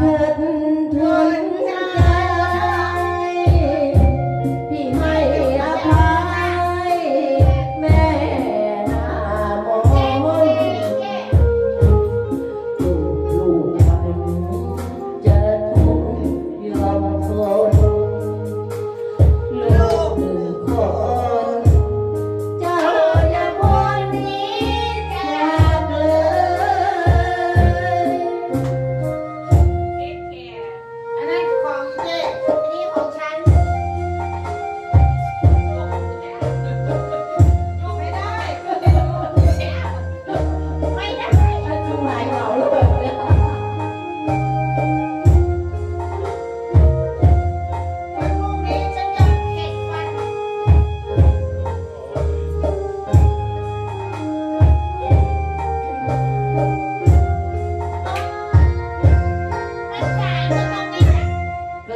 could.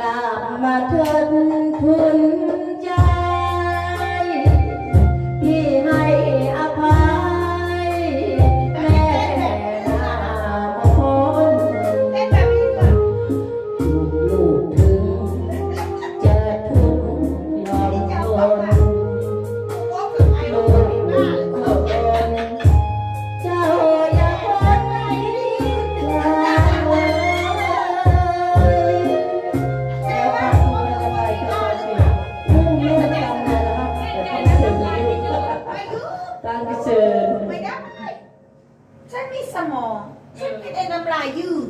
กลับมาเถิดคุณ ฉันมีสมอง ฉันไม่ได้น้ำลายยืด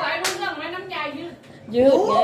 ต่อยรู้เรื่องไหมน้ำยายืด ยืดไง